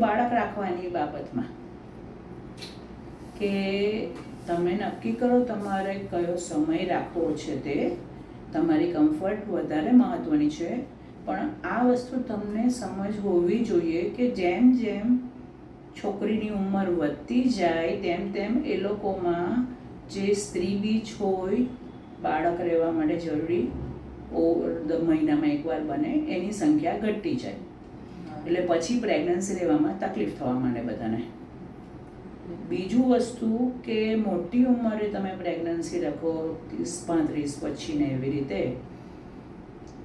બાળક રાખવાની બાબતમાં. કે તમે નક્કી કરો તમારે કયો સમય રાખવો છે તે. તમારી કમ્ફર્ટ વધારે મહત્ત્વની છે. પણ આ વસ્તુ તમને સમજ હોવી જોઈએ કે જેમ જેમ છોકરીની ઉંમર વધતી જાય, તેમ તેમ એ લોકોમાં જે સ્ત્રી બીજ હોય, બાળક રહેવા માટે જરૂરી ઓવર ધ મહિનામાં એકવાર બને, એની સંખ્યા ઘટતી જાય. એટલે પછી પ્રેગ્નન્સી લેવામાં તકલીફ થવા માંડે બધાને. બીજું વસ્તુ કે મોટી ઉંમરે તમે પ્રેગ્નન્સી રાખો, ત્રીસ, પાંત્રીસ પછી ને એવી રીતે,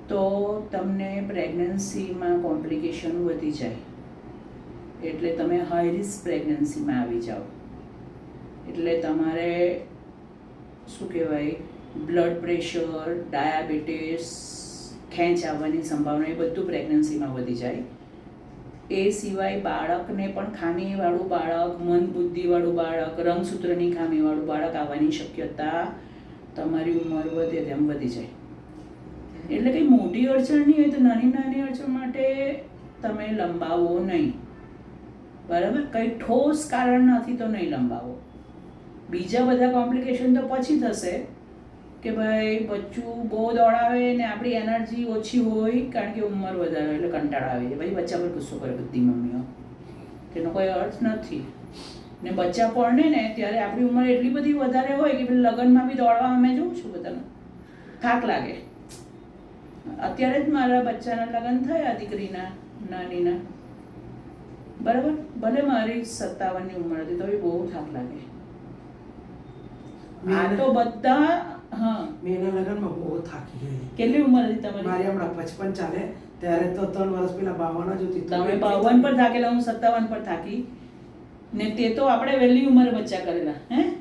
તો તમને પ્રેગ્નન્સીમાં કોમ્પ્લિકેશન વધી જાય. એટલે તમે હાઈ રિસ્ક પ્રેગ્નન્સીમાં આવી જાઓ. એટલે તમારે શું કહેવાય બ્લડ પ્રેશર ડાયાબિટીસ ખેંચ આવવાની સંભાવના એ બધું પ્રેગ્નન્સીમાં વધી જાય. એ સિવાય બાળકને પણ ખામીવાળું બાળક મન બુદ્ધિવાળું બાળક, રંગસૂત્રની ખામીવાળું બાળક આવવાની શક્યતા તમારી ઉંમર વધે તેમ વધી જાય. એટલે કંઈ મોટી અડચણ નહીં હોય તો નાની નાની અડચણ માટે તમે લંબાવો નહીં. બરાબર? કંઈ ઠોસ કારણ નથી તો નહીં લંબાવો. બીજા બધા કોમ્પ્લિકેશન તો પછી થશે. કે ભાઈ બચ્ચું બહુ દોડાવે ને આપણી એનર્જી ઓછી હોય કારણ કે ઉંમર વધારે એટલે કંટાળો આવી જાય પછી બચ્ચા પર ગુસ્સો કરે બધી મમ્મીઓ. તેનો કોઈ અર્થ નથી. ને બચ્ચા પરણે ને ત્યારે આપણી ઉંમર એટલી બધી વધારે હોય કે લગ્નમાં બી દોડવા અમે જોઉં છું બધાને. થાક લાગે. અત્યારે જ મારા બચ્ચાના લગ્ન થયા દીકરીના નાનીના. બરાબર? ભલે મારી સત્તાવનની ઉંમર હતી તો એ બહુ થાક લાગે. આ તો બધા હા. મેં એના લગ્નમાં બહુ થાકી ગઈ. કેટલી ઉંમર હતી મારી તમારી હમણાં પચપન ચાલે. ત્યારે તો ત્રણ વર્ષ પહેલા બાવન જ હતી. તમે બાવન પર થાકેલા હું સત્તાવન પર થાકી. ને તે તો આપણે વહેલી ઉંમરે બચ્ચા કરેલા હે?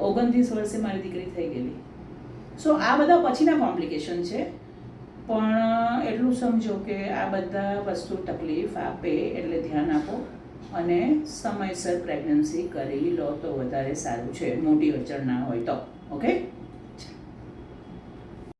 ઓગણત્રીસ વર્ષે મારી દીકરી થઈ ગયેલી. સો આ બધા પછીના કોમ્પ્લિકેશન છે. પણ એટલું સમજો કે આ બધા વસ્તુ તકલીફ આપે એટલે ધ્યાન આપો. અને સમયસર પ્રેગ્નન્સી કરી લો તો વધારે સારું છે. મોટી અડચણ ના હોય તો. ઓકે